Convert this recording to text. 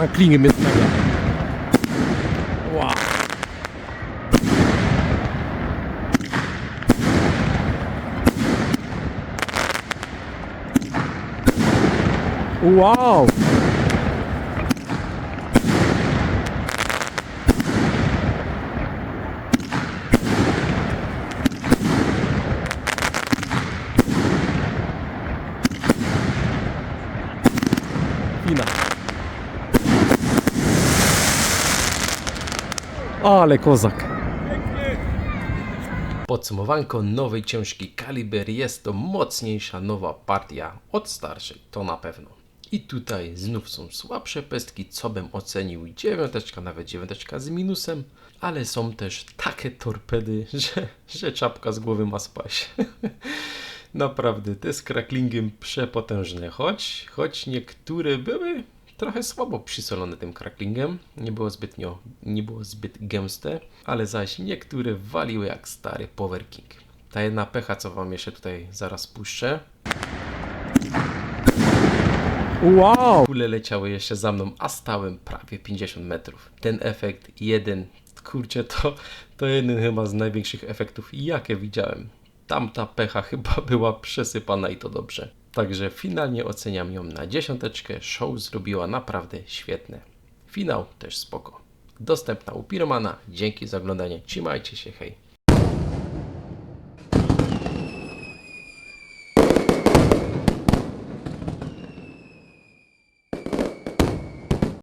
einer Klinge mit. Wow. Wow. Fina. Ale kozak. Podsumowanko nowej książki Kaliber jest to mocniejsza nowa partia od starszej, to na pewno. I tutaj znów są słabsze pestki, co bym ocenił dziewiąteczka, nawet dziewiąteczka z minusem, ale są też takie torpedy, że, że czapka z głowy ma spaść. Naprawdę, te z cracklingiem przepotężne, choć, choć niektóre były trochę słabo przysolone tym cracklingiem, nie było zbytnio, nie było zbyt gęste, ale zaś niektóre waliły jak stary Power King. Ta jedna pecha, co wam jeszcze tutaj zaraz puszczę. Wow! Kule leciały jeszcze za mną, a stałem prawie 50 metrów. Ten efekt jeden, kurczę, to, to jeden chyba z największych efektów, jakie widziałem. Tamta pecha chyba była przesypana i to dobrze. Także finalnie oceniam ją na dziesiąteczkę. Show zrobiła naprawdę świetne. Finał też spoko. Dostępna u Piromana. Dzięki za oglądanie. Trzymajcie się, hej.